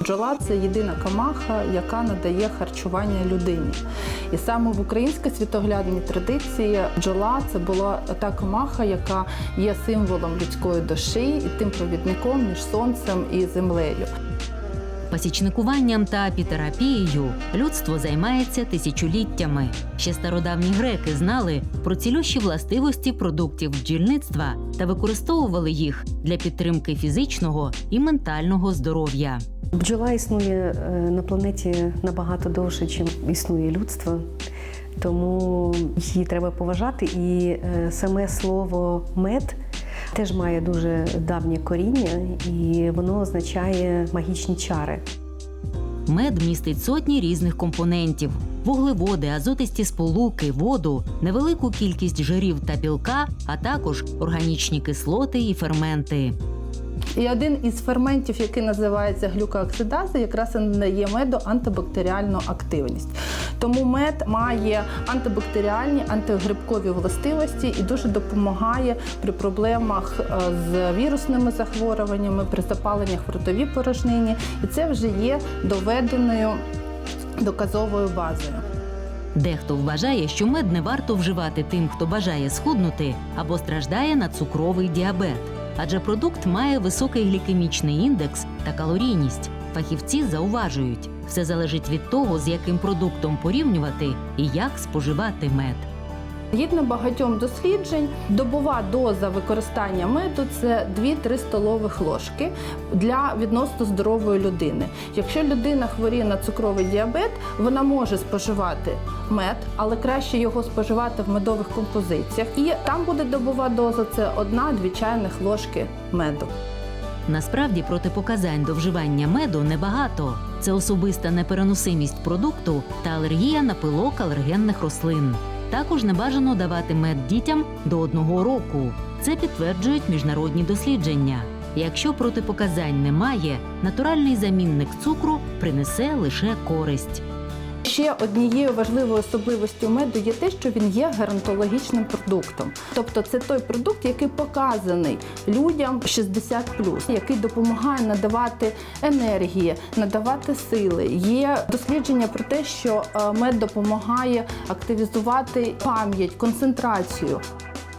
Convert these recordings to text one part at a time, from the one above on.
Бджола це єдина камаха, яка надає харчування людині. І саме в українській світоглядній традиції бджола це була та камаха, яка є символом людської душі і тим провідником між сонцем і землею. Пасічникуванням та апітерапією людство займається тисячоліттями. Ще стародавні греки знали про цілющі властивості продуктів бджільництва та використовували їх для підтримки фізичного і ментального здоров'я. Бджола існує е, на планеті набагато довше, ніж існує людство. Тому її треба поважати. І е, саме слово мед теж має дуже давнє коріння, і воно означає магічні чари. Мед містить сотні різних компонентів: вуглеводи, азотисті сполуки, воду, невелику кількість жирів та білка, а також органічні кислоти і ферменти. І один із ферментів, який називається глюкооксидаза, якраз і надає меду антибактеріальну активність. Тому мед має антибактеріальні, антигрибкові властивості і дуже допомагає при проблемах е, з вірусними захворюваннями, при запаленнях в ротовій порожнині. І це вже є доведеною доказовою базою. Дехто вважає, що мед не варто вживати тим, хто бажає схуднути або страждає на цукровий діабет, адже продукт має високий глікемічний індекс та калорійність. Фахівці зауважують, все залежить від того, з яким продуктом порівнювати і як споживати мед. Згідно багатьом досліджень, добова доза використання меду це 2-3 столових ложки для відносно здорової людини. Якщо людина хворіє на цукровий діабет, вона може споживати мед, але краще його споживати в медових композиціях. І там буде добова доза це 1-2 чайних ложки меду. Насправді протипоказань до вживання меду небагато. Це особиста непереносимість продукту та алергія на пилок алергенних рослин. Також не бажано давати мед дітям до одного року. Це підтверджують міжнародні дослідження. Якщо протипоказань немає, натуральний замінник цукру принесе лише користь. Ще однією важливою особливостю меду є те, що він є геронтологічним продуктом. Тобто це той продукт, який показаний людям 60+, який допомагає надавати енергії, надавати сили. Є дослідження про те, що е, мед допомагає активізувати пам'ять, концентрацію.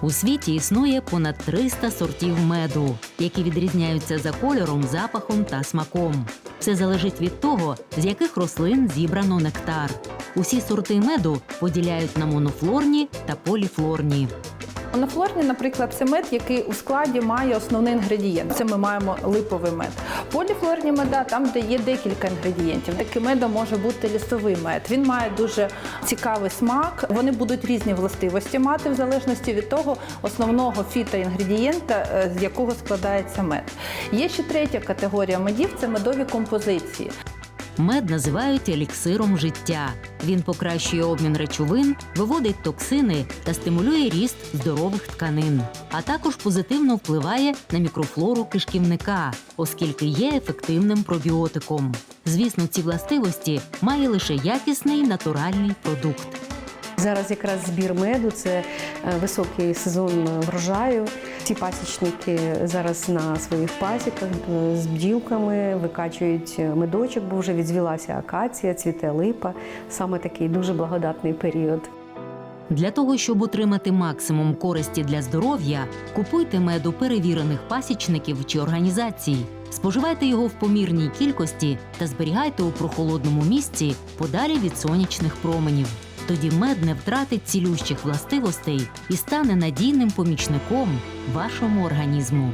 У світі існує понад 300 сортів меду, які відрізняються за кольором, запахом та смаком. Все залежить від того, з яких рослин зібрано нектар. Усі сорти меду поділяють на монофлорні та поліфлорні. Монофлорні, наприклад, це мед, який у складі має основний інгредієнт. Це ми маємо липовий мед. Поліфлорні меда там, де є декілька інгредієнтів. Такий меда може бути лісовий мед. Він має дуже цікавий смак. Вони будуть різні властивості мати в залежності від того основного фітоінгредієнта, е, з якого складається мед. Є ще третя категорія медів це медові композиції. Мед називають еліксиром життя. Він покращує обмін речовин, виводить токсини та стимулює ріст здорових тканин, а також позитивно впливає на мікрофлору кишківника, оскільки є ефективним пробіотиком. Звісно, ці властивості має лише якісний натуральний продукт. Зараз якраз збір меду це е, високий сезон врожаю. Ці пасічники зараз на своїх пасіках е, з бджілками викачують медочок, бо вже відзвілася акація, цвіте липа. Саме такий дуже благодатний період. Для того, щоб отримати максимум користі для здоров'я, купуйте меду перевірених пасічників чи організацій. Споживайте його в помірній кількості та зберігайте у прохолодному місці подалі від сонячних променів. Тоді мед не втратить цілющих властивостей і стане надійним помічником вашому організму.